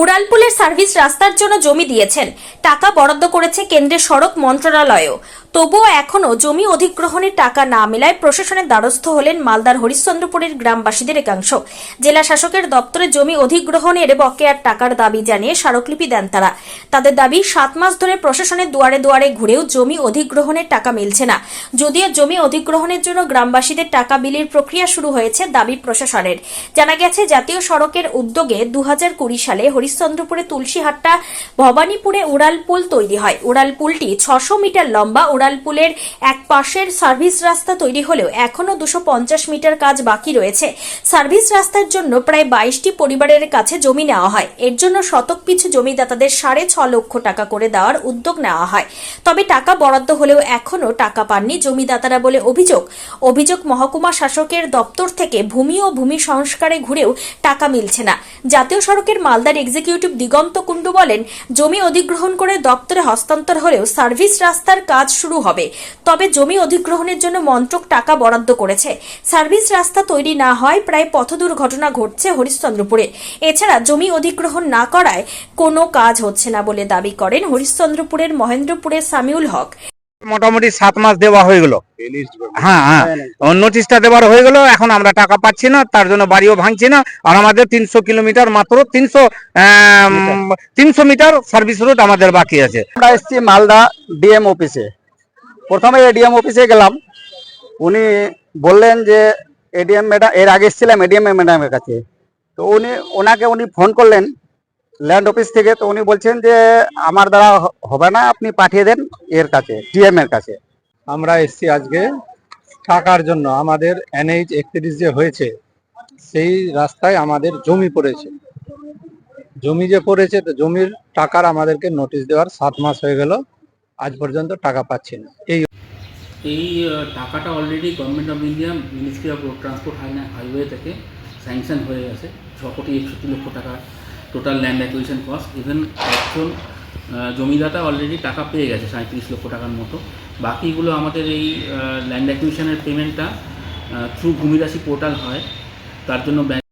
উড়ালপুলের service রাস্তার জন্য জমি দিয়েছেন। টাকা বরাদ্দ করেছে কেন্দ্রের সড়ক মন্ত্রণালয়ও। তবুও এখনও জমি অধিগ্রহণের টাকা না মেলায় প্রশাসনের দ্বারস্থ হলেন মালদার হরিশ্চন্দ্রপুরের গ্রামবাসীদের একাংশ। জেলা শাসকের দপ্তরে জমি অধিগ্রহণের বকেয়ার টাকার দাবি জানিয়ে স্মারকলিপি দেন তারা। তাদের দাবি, সাত মাস ধরে প্রশাসনের দুয়ারে দুয়ারে ঘুরেও জমি অধিগ্রহণের টাকা মিলছে না। যদিও জমি অধিগ্রহণের জন্য গ্রামবাসীদের টাকা বিলির প্রক্রিয়া শুরু হয়েছে, দাবি প্রশাসনের। জানা গেছে, জাতীয় সড়কের উদ্যোগে দু হাজার কুড়ি সালে হরিশ্চন্দ্রপুরে তুলসীহাট্টা ভবানীপুরে উড়ালপুল তৈরি হয়। উড়ালপুলটি ছশো মিটার লম্বা। উড়ালপুলের এক পাশের সার্ভিস রাস্তা তৈরি হলেও এখনও দুশো পঞ্চাশ মিটার কাজ বাকি রয়েছে। সার্ভিস রাস্তার জন্য প্রায় বাইশটি পরিবারের কাছে জমি নেওয়া হয়। এর জন্য শতক পিছু জমিদাতাদের সাড়ে ছ লক্ষ টাকা করে দেওয়ার উদ্যোগ নেওয়া হয়। তবে টাকা বরাদ্দ হলেও এখনও টাকা পাননি জমিদাতারা বলে অভিযোগ। অভিযোগ মহকুমা শাসকের দপ্তর থেকে ভূমি ও ভূমি সংস্কারে ঘুরেও টাকা মিলছে না। জাতীয় সড়কের মালদার এক্সিকিউটিভ দিগন্ত কুণ্ডু বলেন, জমি অধিগ্রহণ করে দপ্তরে হস্তান্তর হলেও সার্ভিস রাস্তার কাজ শুরু হবে। তবে জমি অধিগ্রহণের জন্য মন্ত্রক টাকা বরাদ্দ করেছে। সার্ভিস রাস্তা তৈরি না হয় প্রায় পথ দুর্ঘটনা ঘটছে হরিশ্চন্দ্রপুরে। এছাড়া জমি অধিগ্রহণ না করায় কোনো কাজ হচ্ছে না বলে দাবি করেন হরিশ্চন্দ্রপুরের মহেন্দ্রপুরের সামিউল হক। মোটামুটি সাত মাস দেওয়া হয়ে গেল। হ্যাঁ হ্যাঁ। নোটিশটা দেওয়ার হয়ে গেল এখন আমরা টাকা পাচ্ছি না তার জন্য বাড়িও ভাঙছি না আর আমাদের তিনশো কিলোমিটার মাত্র তিনশো তিনশো মিটার সার্ভিস রুট আমাদের বাকি আছে। আমরা এসেছি মালদা ডিএম অফিসে প্রথমে এডিএম অফিসে গেলাম। উনি বললেন যে এডিএম ম্যাডাম এর আগে এসেছিলাম এডিএম ম্যাডামের কাছে। তো উনি ওনাকে উনি ফোন করলেন। ল্যান্ড অফিস থেকে তো উনি বলছেন যে আমার দ্বারা হবে না আপনি পাঠিয়ে দেন এর কাছে ডিএম এর কাছে। আমরা এসছি আজকে টাকার জন্য। আমাদের এনএইচ একত্রিশ যে হয়েছে সেই রাস্তায় আমাদের জমি পড়েছে। জমি যে পড়েছে তো জমির টাকার আমাদেরকে নোটিশ দেওয়ার সাত মাস হয়ে গেল। আজ পর্যন্ত টাকা পাচ্ছি না। এই এই টাকাটা already government of India ministry of road transport highway থেকে স্যাংশন হয়ে গেছে। ছ কোটি একষট্টি লক্ষ টাকা total land acquisition cost even একজন জমিদাতা অলরেডি টাকা পেয়ে গেছে সাঁত্রিশ লক্ষ টাকার মতো। বাকিগুলো আমাদের এই ল্যান্ড অ্যাকুইশনের পেমেন্টটা থ্রু ভূমিরাশি পোর্টাল হয়। তার জন্য ব্যাংক